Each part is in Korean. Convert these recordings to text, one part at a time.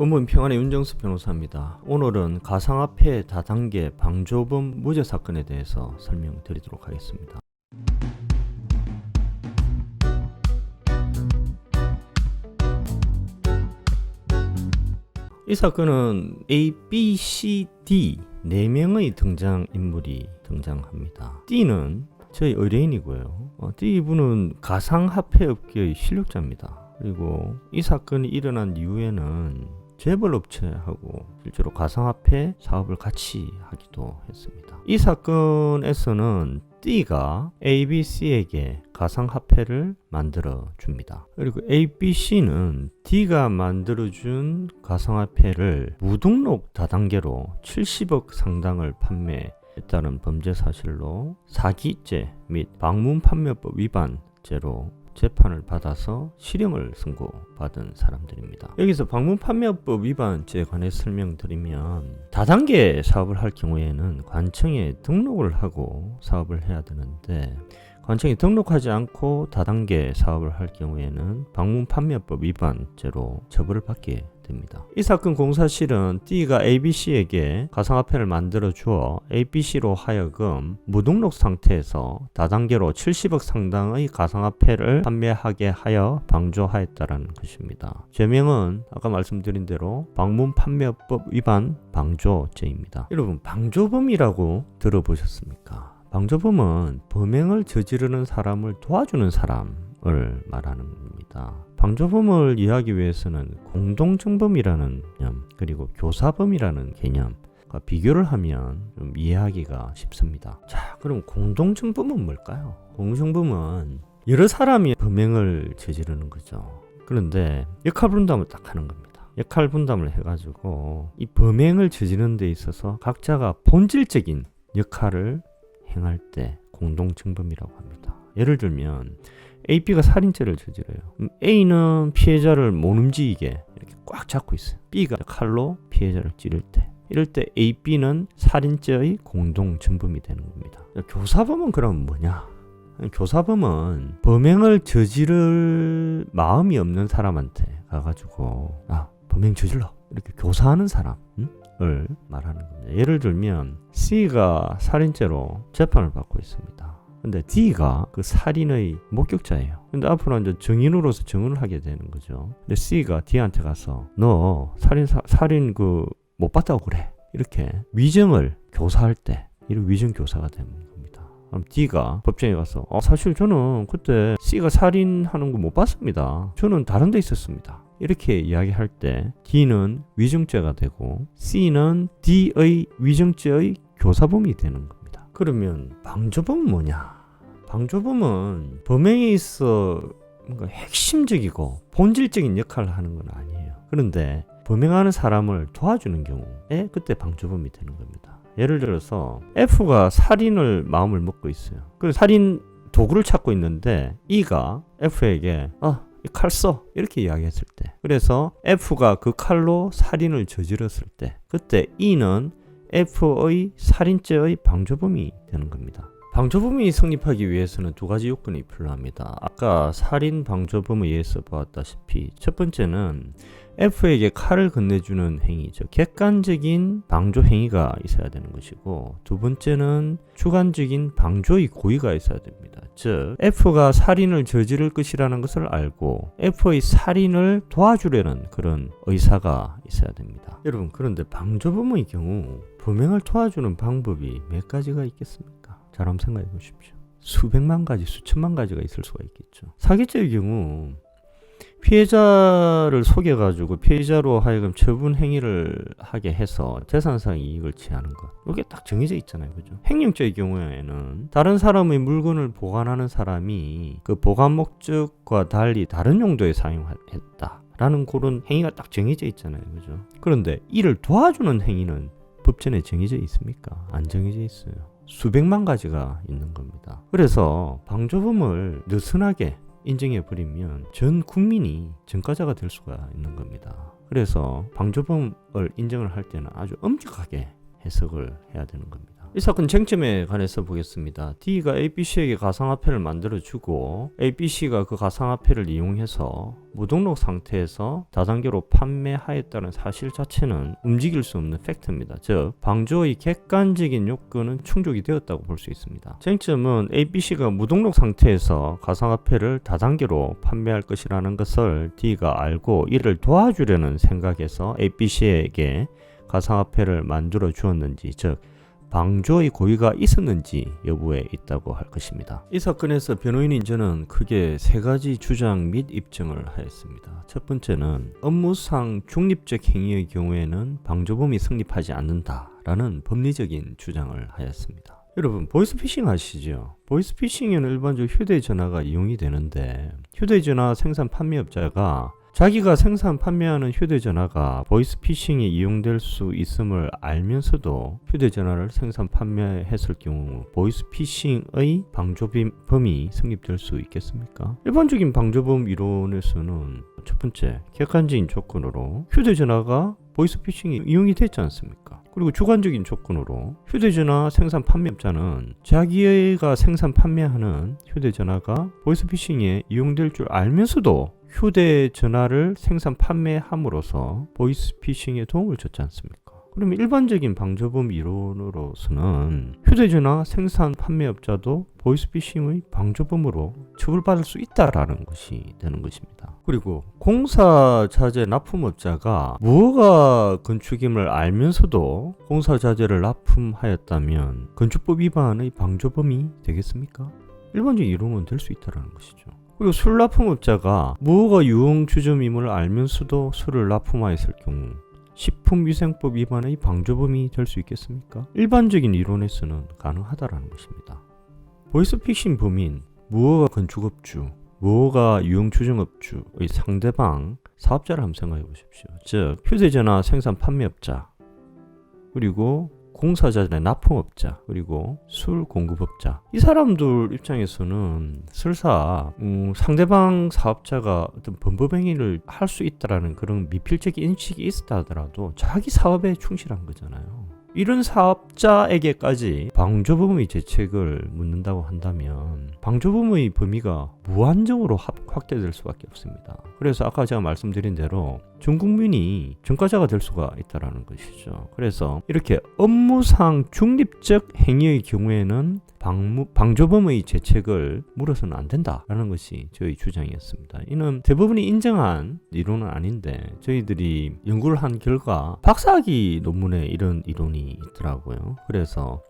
법무부 평안의 윤정수 변호사입니다. 오늘은 가상화폐 다단계 방조범 무죄 사건에 대해서 설명드리도록 하겠습니다. 이 사건은 A, B, C, D 네 명의 등장 인물이 등장합니다. D는 저희 의뢰인이고요. 어, D 분은 가상화폐 업계의 실력자입니다. 그리고 이 사건이 일어난 이후에는 재벌 업체하고 실제로 가상화폐 사업을 같이 하기도 했습니다. 이 사건에서는 D가 ABC에게 가상화폐를 만들어 줍니다. 그리고 ABC는 D가 만들어준 가상화폐를 무등록 다단계로 70억 상당을 판매했다는 범죄 사실로 사기죄 및 방문 판매법 위반 죄로 재판을 받아서 실형을 선고받은 사람들입니다. 여기서 방문 판매법 위반죄에 관해 설명드리면 다단계 사업을 할 경우에는 관청에 등록을 하고 사업을 해야 되는데 관청에 등록하지 않고 다단계 사업을 할 경우에는 방문 판매법 위반죄로 처벌을 받게 됩니다. 이 사건 공사실은 D가 ABC에게 가상화폐를 만들어 주어 ABC로 하여금 무등록 상태에서 다단계로 70억 상당의 가상화폐를 판매하게 하여 방조하였다라는 것입니다. 죄명은 아까 말씀드린 대로 방문 판매법 위반 방조죄입니다. 여러분 방조범이라고 들어보셨습니까? 방조범은 범행을 저지르는 사람을 도와주는 사람을 말하는 겁니다. 방조범을 이해하기 위해서는 공동정범이라는 개념 그리고 교사범이라는 개념과 비교를 하면 좀 이해하기가 쉽습니다. 자, 그럼 공동정범은 뭘까요? 공동정범은 여러 사람이 범행을 저지르는 거죠. 그런데 역할 분담을 딱 하는 겁니다. 역할 분담을 해가지고 이 범행을 저지르는 데 있어서 각자가 본질적인 역할을 행할 때 공동정범이라고 합니다. 예를 들면 A, B가 살인죄를 저질러요. 그럼 A는 피해자를 못 움직이게 이렇게 꽉 잡고 있어요. B가 칼로 피해자를 찌를 때. 이럴 때 A, B는 살인죄의 공동정범이 되는 겁니다. 교사범은 그럼 뭐냐? 교사범은 범행을 저지를 마음이 없는 사람한테 가가지고 아 범행 저질러 이렇게 교사하는 사람을 말하는 겁니다. 예를 들면 C가 살인죄로 재판을 받고 있습니다. 근데 D가 그 살인의 목격자예요. 근데 앞으로 이제 증인으로서 증언을 하게 되는 거죠. 근데 C가 D한테 가서 너 살인 사, 살인 그 못 봤다고 그래. 이렇게 위증을 교사할 때 이런 위증 교사가 되는 겁니다. 그럼 D가 법정에 가서 어, 사실 저는 그때 C가 살인하는 거 못 봤습니다. 저는 다른 데 있었습니다. 이렇게 이야기할 때 D는 위증죄가 되고 C는 D의 위증죄의 교사범이 되는 겁니다. 그러면 방조범은 뭐냐? 방조범은 범행에 있어 뭔가 핵심적이고 본질적인 역할을 하는 건 아니에요. 그런데 범행하는 사람을 도와주는 경우에 그때 방조범이 되는 겁니다. 예를 들어서 F가 살인을 마음을 먹고 있어요. 그 살인 도구를 찾고 있는데 E가 F에게 아, 이칼 써. 이렇게 이야기했을 때. 그래서 F가 그 칼로 살인을 저질렀을 때. 그때 E는 F의 살인죄의 방조범이 되는 겁니다. 방조범이 성립하기 위해서는 두 가지 요건이 필요합니다. 아까 살인 방조범에 의해서 보았다시피 첫 번째는 F에게 칼을 건네주는 행위, 즉 객관적인 방조 행위가 있어야 되는 것이고 두 번째는 주관적인 방조의 고의가 있어야 됩니다. 즉 F가 살인을 저지를 것이라는 것을 알고 F의 살인을 도와주려는 그런 의사가 있어야 됩니다. 여러분 그런데 방조범의 경우 범행을 도와주는 방법이 몇 가지가 있겠습니까? 잘 한번 생각해 보십시오. 수백만 가지, 수천만 가지가 있을 수가 있겠죠. 사기죄의 경우 피해자를 속여가지고 피해자로 하여금 처분 행위를 하게 해서 재산상 이익을 취하는 것. 이게 딱 정해져 있잖아요. 그죠? 횡령죄의 경우에는 다른 사람의 물건을 보관하는 사람이 그 보관 목적과 달리 다른 용도에 사용했다. 라는 그런 행위가 딱 정해져 있잖아요. 그죠? 그런데 이를 도와주는 행위는 법전에 정해져 있습니까? 안 정해져 있어요. 수백만 가지가 있는 겁니다. 그래서 방조범을 느슨하게 인정해 버리면 전 국민이 전과자가 될 수가 있는 겁니다. 그래서 방조범을 인정을 할 때는 아주 엄격하게 해석을 해야 되는 겁니다. 이 사건 쟁점에 관해서 보겠습니다. D가 ABC에게 가상화폐를 만들어주고 ABC가 그 가상화폐를 이용해서 무등록 상태에서 다단계로 판매하였다는 사실 자체는 움직일 수 없는 팩트입니다. 즉, 방조의 객관적인 요건은 충족이 되었다고 볼 수 있습니다. 쟁점은 ABC가 무등록 상태에서 가상화폐를 다단계로 판매할 것이라는 것을 D가 알고 이를 도와주려는 생각에서 ABC에게 가상화폐를 만들어 주었는지, 즉, 방조의 고의가 있었는지 여부에 있다고 할 것입니다. 이 사건에서 변호인인 저는 크게 세 가지 주장 및 입증을 하였습니다. 첫 번째는 업무상 중립적 행위의 경우에는 방조범이 성립하지 않는다라는 법리적인 주장을 하였습니다. 여러분 보이스피싱 아시죠? 보이스피싱에는 일반적으로 휴대전화가 이용이 되는데 휴대전화 생산 판매업자가 자기가 생산 판매하는 휴대전화가 보이스피싱에 이용될 수 있음을 알면서도 휴대전화를 생산 판매했을 경우 보이스피싱의 방조범이 성립될 수 있겠습니까? 일반적인 방조범 이론에서는 첫 번째 객관적인 조건으로 휴대전화가 보이스피싱이 이용이 됐지 않습니까? 그리고 주관적인 조건으로 휴대전화 생산 판매업자는 자기가 생산 판매하는 휴대전화가 보이스피싱에 이용될 줄 알면서도 휴대전화를 생산 판매함으로써 보이스피싱에 도움을 줬지 않습니까? 그러면 일반적인 방조범 이론으로서는 휴대전화 생산 판매업자도 보이스피싱의 방조범으로 처벌받을 수 있다라는 것이 되는 것입니다. 그리고 공사 자재 납품업자가 무허가 건축임을 알면서도 공사 자재를 납품하였다면 건축법 위반의 방조범이 되겠습니까? 일반적인 이론은 될 수 있다라는 것이죠. 그리고 술 납품업자가 무허가 유흥 주점임을 알면서도 술을 납품하였을 경우 식품위생법 위반의 방조범이 될 수 있겠습니까? 일반적인 이론에서는 가능하다라는 것입니다. 보이스피싱 범인 무허가 건축업주, 무허가 유흥주점업주의 상대방 사업자를 한번 생각해 보십시오. 즉 휴대전화 생산 판매업자 그리고 공사자의 납품업자 그리고 술 공급업자 이 사람들 입장에서는 설사 음, 상대방 사업자가 어떤 범법행위를 할 수 있다라는 그런 미필적인 인식이 있었다 하더라도 자기 사업에 충실한 거잖아요. 이런 사업자에게까지 방조범의 죄책을 묻는다고 한다면 방조범의 범위가 무한정으로 확대될 수밖에 없습니다. 그래서 아까 제가 말씀드린 대로 전 국민이 전과자가 될 수가 있다라는 것이죠. 그래서 이렇게 업무상 중립적 행위의 경우에는 방무, 방조범의 죄책을 물어서는 안 된다라는 것이 저희 주장이었습니다. 이는 대부분이 인정한 이론은 아닌데 저희들이 연구를 한 결과 박사학위 논문에 이런 이론이 있더라고요. 그래서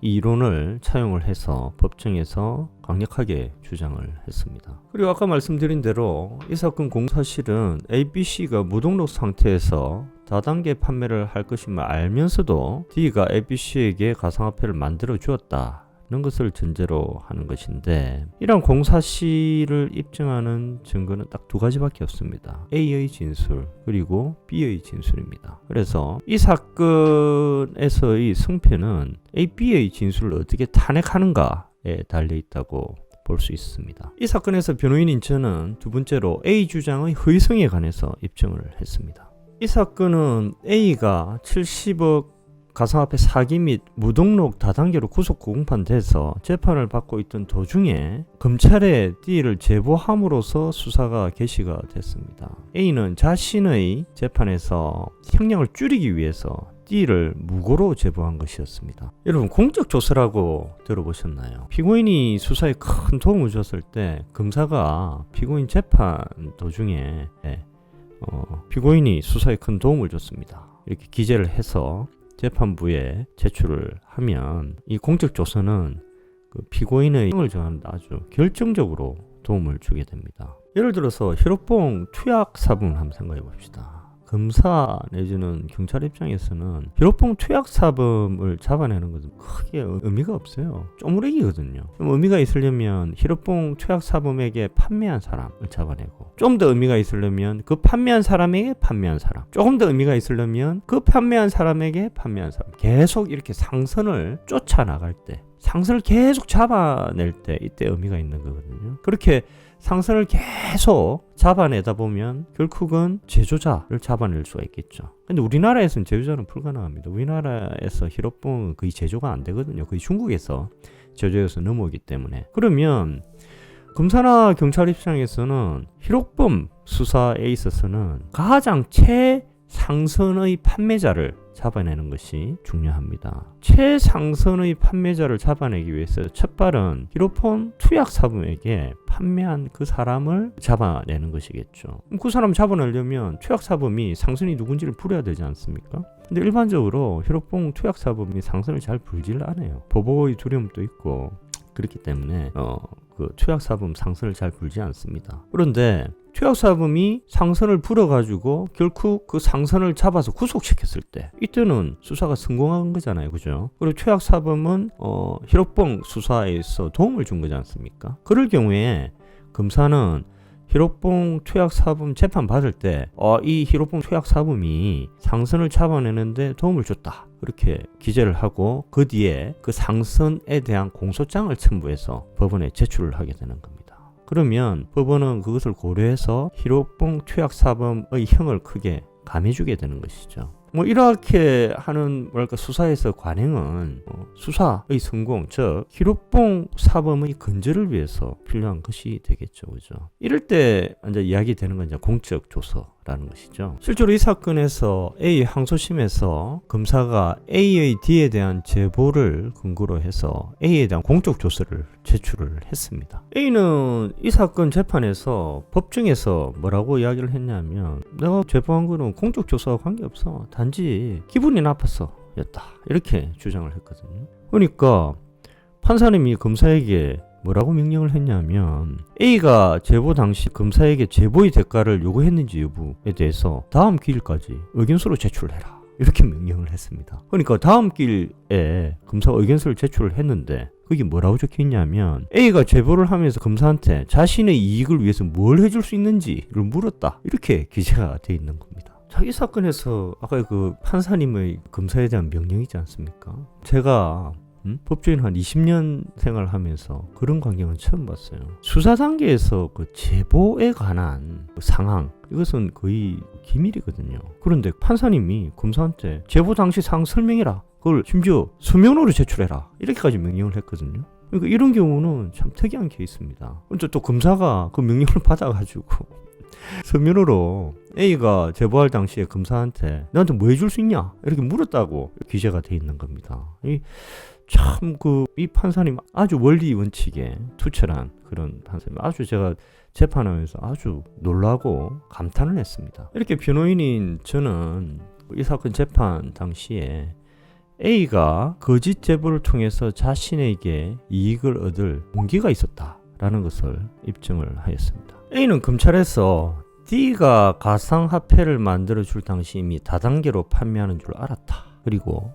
이 이론을 차용을 해서 법정에서 강력하게 주장을 했습니다. 그리고 아까 말씀드린 대로 이 사건 공사실은 ABC가 무등록 상태에서 다단계 판매를 할 것임을 알면서도 D가 ABC에게 가상화폐를 만들어 주었다. 는 것을 전제로 하는 것인데 이런 공사실을 입증하는 증거는 딱 두 가지밖에 없습니다. A의 진술 그리고 B의 진술입니다. 그래서 이 사건에서의 승패는 A, B의 진술을 어떻게 탄핵하는가에 달려 있다고 볼수 있습니다. 이 사건에서 변호인인 저는 두 번째로 A 주장의 허위성에 관해서 입증을 했습니다. 이 사건은 A가 70억 가상화폐 사기 및 무등록 다단계로 구속 공판돼서 재판을 받고 있던 도중에 검찰에 D를 제보함으로써 수사가 개시가 됐습니다. A는 자신의 재판에서 형량을 줄이기 위해서 D를 무고로 제보한 것이었습니다. 여러분 공적 조서라고 들어보셨나요? 피고인이 수사에 큰 도움을 줬을 때 검사가 피고인 재판 도중에 네, 어, 피고인이 수사에 큰 도움을 줬습니다. 이렇게 기재를 해서 재판부에 제출을 하면 이 공적 조서는 그 피고인의 형을 정하는 데 아주 결정적으로 도움을 주게 됩니다. 예를 들어서 히로뽕 투약 사분 한번 생각해 봅시다. 검사 내지는 경찰 입장에서는 비로봉 투약 사범을 잡아내는 것은 크게 의미가 없어요. 쪼무레기거든요. 좀 의미가 있으려면 히로뽕 투약 사범에게 판매한 사람을 잡아내고 좀 더 의미가 있으려면 그 판매한 사람에게 판매한 사람 조금 더 의미가 있으려면 그 판매한 사람에게 판매한 사람 계속 이렇게 상선을 쫓아 나갈 때 상선을 계속 잡아낼 때 이때 의미가 있는 거거든요. 그렇게 상선을 계속 잡아내다 보면 결국은 제조자를 잡아낼 수가 있겠죠. 근데 우리나라에서는 제조자는 불가능합니다. 우리나라에서 히로뽕은 거의 제조가 안 되거든요. 거의 중국에서 제조해서 넘어오기 때문에. 그러면 검사나 경찰 입장에서는 히로범 수사에 있어서는 가장 최 상선의 판매자를 잡아내는 것이 중요합니다. 최상선의 판매자를 잡아내기 위해서 첫 발은 히로폰 투약 사범에게 판매한 그 사람을 잡아내는 것이겠죠. 그 사람 잡아내려면 투약 사범이 상선이 누군지를 풀어야 되지 않습니까? 근데 일반적으로 히로뽕 투약 사범이 상선을 잘 불지를 않아요. 보복의 두려움도 있고 그렇기 때문에 어, 그 투약 사범 상선을 잘 불지 않습니다. 그런데 투약 사범이 상선을 불어가지고 결국 그 상선을 잡아서 구속시켰을 때 이때는 수사가 성공한 거잖아요, 그죠? 그리고 투약 사범은 어, 히로뽕 수사에서 도움을 준 거지 않습니까? 그럴 경우에 검사는 히로뽕 투약 사범 재판 받을 때, 어, 이 히로뽕 투약 사범이 상선을 잡아내는데 도움을 줬다. 그렇게 기재를 하고 그 뒤에 그 상선에 대한 공소장을 첨부해서 법원에 제출을 하게 되는 겁니다. 그러면 법원은 그것을 고려해서 히로뽕 투약 사범의 형을 크게 감해주게 되는 것이죠. 뭐 이렇게 하는 뭐랄까 수사에서 관행은 어, 수사의 성공, 즉 히로뽕 사범의 근절을 위해서 필요한 것이 되겠죠, 그죠? 이럴 때 이제 이야기 되는 건 이제 공적 조서 라는 것이죠. 실제로 이 사건에서 A 항소심에서 검사가 A의 D에 대한 제보를 근거로 해서 A에 대한 공적 조서를 제출을 했습니다. A는 이 사건 재판에서 법정에서 뭐라고 이야기를 했냐면 내가 제보한 거는 공적 조사와 관계없어. 단지 기분이 나빴어. 였다. 이렇게 주장을 했거든요. 그러니까 판사님이 검사에게 뭐라고 명령을 했냐면 A가 제보 당시 검사에게 제보의 대가를 요구했는지 여부에 대해서 다음 기일까지 의견서로 제출해라. 이렇게 명령을 했습니다. 그러니까 다음 길에 검사 의견서를 제출을 했는데 그게 뭐라고 적혀 있냐면 A가 제보를 하면서 검사한테 자신의 이익을 위해서 뭘 해줄 수 있는지를 물었다. 이렇게 기재가 돼 있는 겁니다. 자, 이 사건에서 아까 그 판사님의 검사에 대한 명령이지 않습니까? 제가 음? 법조인 한 20년 생활하면서 그런 광경은 처음 봤어요. 수사 단계에서 그 제보에 관한 그 상황 이것은 거의 기밀이거든요. 그런데 판사님이 검사한테 제보 당시 상황 설명해라. 그걸 심지어 서면으로 제출해라. 이렇게까지 명령을 했거든요. 그러니까 이런 경우는 참 특이한 케이스입니다. 근데 또 검사가 그 명령을 받아가지고 서면으로 A가 제보할 당시에 검사한테 너한테 뭐 해줄 수 있냐 이렇게 물었다고 기재가 돼 있는 겁니다. 참 그 이 판사님 아주 원리 원칙에 투철한 그런 판사님 아주 제가 재판하면서 아주 놀라고 감탄을 했습니다. 이렇게 변호인인 저는 이 사건 재판 당시에 A가 거짓 제보를 통해서 자신에게 이익을 얻을 동기가 있었다라는 것을 입증을 하였습니다. A는 검찰에서 D가 가상화폐를 만들어 줄 당시 이미 다단계로 판매하는 줄 알았다. 그리고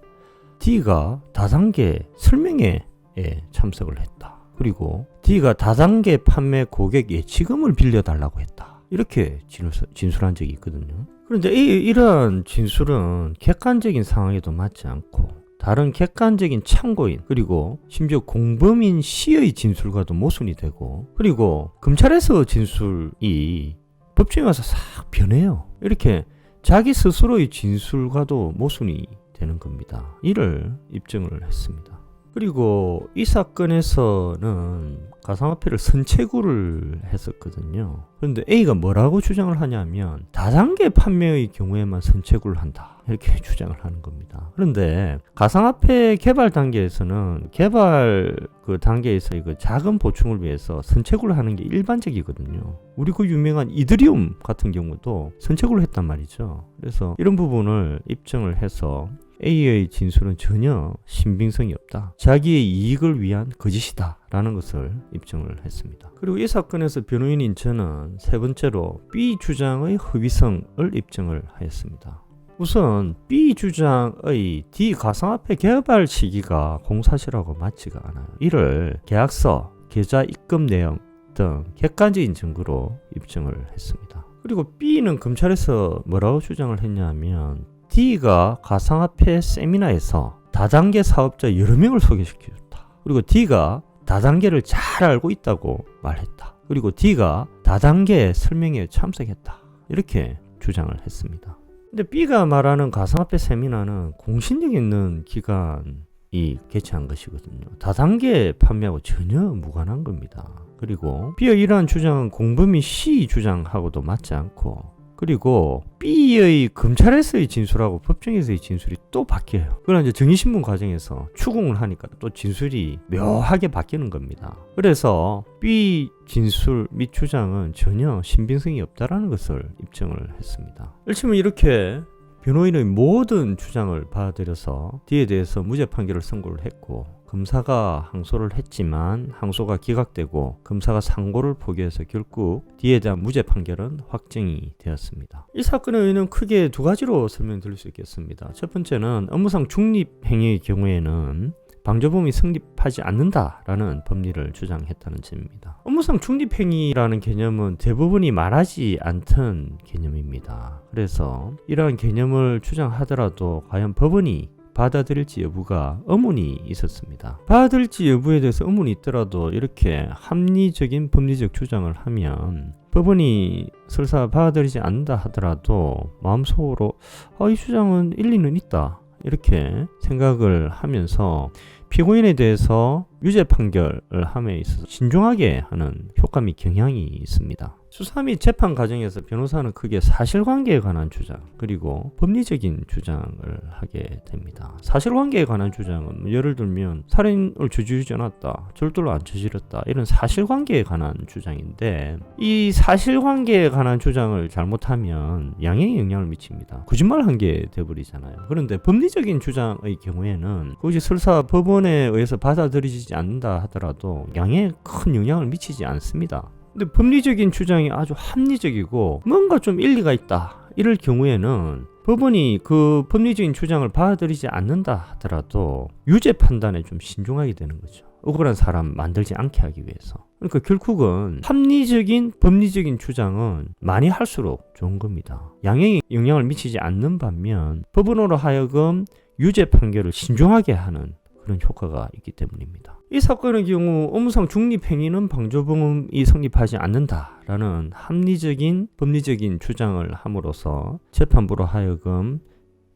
D가 다단계 설명회에 참석을 했다. 그리고 D가 다단계 판매 고객 예치금을 빌려달라고 했다. 이렇게 진술, 한 적이 있거든요. 그런데 이, 이러한 진술은 객관적인 상황에도 맞지 않고 다른 객관적인 참고인 그리고 심지어 공범인 C의 진술과도 모순이 되고 그리고 검찰에서 진술이 법정에 와서 싹 변해요. 이렇게 자기 스스로의 진술과도 모순이 되는 겁니다. 이를 입증을 했습니다. 그리고 이 사건에서는 가상화폐를 선채구를 했었거든요. 그런데 A가 뭐라고 주장을 하냐면 다단계 판매의 경우에만 선채구를 한다. 이렇게 주장을 하는 겁니다. 그런데 가상화폐 개발 단계에서는 개발 그 단계에서 그 자금 보충을 위해서 선채구를 하는 게 일반적이거든요. 우리 그 유명한 이드리움 같은 경우도 선채구를 했단 말이죠. 그래서 이런 부분을 입증을 해서 A의 진술은 전혀 신빙성이 없다. 자기의 이익을 위한 거짓이다. 라는 것을 입증을 했습니다. 그리고 이 사건에서 변호인인 저는 세 번째로 B 주장의 허위성을 입증을 하였습니다. 우선 B 주장의 D 가상화폐 개발 시기가 공사시라고 맞지가 않아요. 이를 계약서, 계좌 입금 내용 등 객관적인 증거로 입증을 했습니다. 그리고 B는 검찰에서 뭐라고 주장을 했냐면 D가 가상화폐 세미나에서 다단계 사업자 여러 명을 소개시켰다. 그리고 D가 다단계를 잘 알고 있다고 말했다. 그리고 D가 다단계 설명에 참석했다. 이렇게 주장을 했습니다. 근데 B가 말하는 가상화폐 세미나는 공신력 있는 기관이 개최한 것이거든요. 다단계 판매하고 전혀 무관한 겁니다. 그리고 B의 이러한 주장은 공범이 C 주장하고도 맞지 않고 그리고 B의 검찰에서의 진술하고 법정에서의 진술이 또 바뀌어요. 그러나 이제 정의신문 과정에서 추궁을 하니까 또 진술이 묘하게 바뀌는 겁니다. 그래서 B 진술 및 주장은 전혀 신빙성이 없다라는 것을 입증을 했습니다. 일침은 이렇게 변호인의 모든 주장을 받아들여서 D에 대해서 무죄 판결을 선고를 했고 검사가 항소를 했지만 항소가 기각되고 검사가 상고를 포기해서 결국 D에 대한 무죄 판결은 확정이 되었습니다. 이 사건의 의는 크게 두 가지로 설명드릴 수 있겠습니다. 첫 번째는 업무상 중립 행위의 경우에는 방조범이 성립하지 않는다라는 법리를 주장했다는 점입니다. 업무상 중립행위라는 개념은 대부분이 말하지 않던 개념입니다. 그래서 이러한 개념을 주장하더라도 과연 법원이 받아들일지 여부가 의문이 있었습니다. 받아들일지 여부에 대해서 의문이 있더라도 이렇게 합리적인 법리적 주장을 하면 법원이 설사 받아들이지 않는다 하더라도 마음속으로 아, 이 주장은 일리는 있다. 이렇게 생각을 하면서 피고인에 대해서 유죄 판결을 함에 있어서 신중하게 하는 효과미 경향이 있습니다. 수사 및 재판 과정에서 변호사는 크게 사실관계에 관한 주장 그리고 법리적인 주장을 하게 됩니다. 사실관계에 관한 주장은 뭐 예를 들면 살인을 저지르지 않았다, 절도를 안 저지렀다 이런 사실관계에 관한 주장인데 이 사실관계에 관한 주장을 잘못하면 양형에 영향을 미칩니다. 거짓말한 게 돼버리잖아요. 그런데 법리적인 주장의 경우에는 그것이 설사 법원에 의해서 받아들이지 않는다 하더라도 양에 큰 영향을 미치지 않습니다. 근데 법리적인 주장이 아주 합리적이고 뭔가 좀 일리가 있다. 이럴 경우에는 법원이 그 법리적인 주장을 받아들이지 않는다 하더라도 유죄 판단에 좀 신중하게 되는 거죠. 억울한 사람 만들지 않게 하기 위해서. 그러니까 결국은 합리적인 법리적인 주장은 많이 할수록 좋은 겁니다. 양형에 영향을 미치지 않는 반면 법원으로 하여금 유죄 판결을 신중하게 하는 그런 효과가 있기 때문입니다. 이 사건의 경우 업무상 중립행위는 방조범이 성립하지 않는다라는 합리적인 법리적인 주장을 함으로써 재판부로 하여금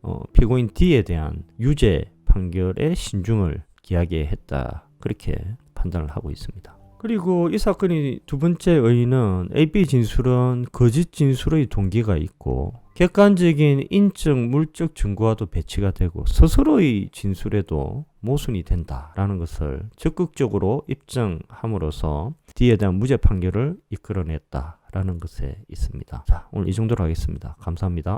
어, 피고인 D에 대한 유죄 판결에 신중을 기하게 했다 그렇게 판단을 하고 있습니다. 그리고 이 사건이 두 번째 의의는 AB 진술은 거짓 진술의 동기가 있고 객관적인 인적 물적 증거와도 배치가 되고 스스로의 진술에도 모순이 된다라는 것을 적극적으로 입증함으로써 D에 대한 무죄 판결을 이끌어냈다라는 것에 있습니다. 자, 오늘 이 정도로 하겠습니다. 감사합니다.